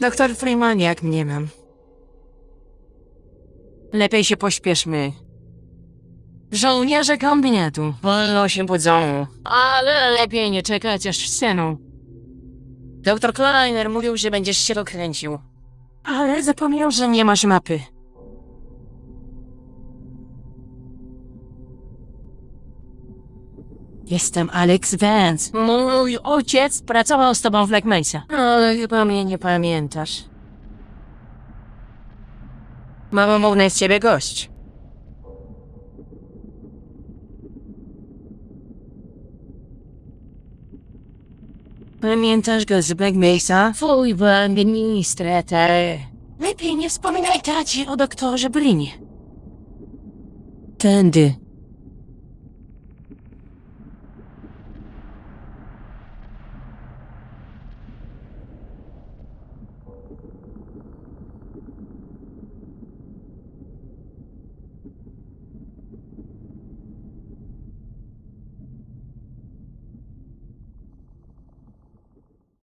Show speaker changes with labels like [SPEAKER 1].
[SPEAKER 1] Doktor Freeman, jak nie mam. Lepiej się pośpieszmy. Żołnierze kombinatu wolno się budzą, ale lepiej nie czekać aż wstaną. Doktor Kleiner mówił, że będziesz się dokręcił. Ale zapomniał, że nie masz mapy. Jestem Alex Vance. Mój ojciec pracował z tobą w Black Mesa. Ale chyba mnie nie pamiętasz. Małomówny z ciebie gość. Pamiętasz go z Black Mesa? Twój administrator. Lepiej nie wspominaj tacie o doktorze Blinie. Tędy.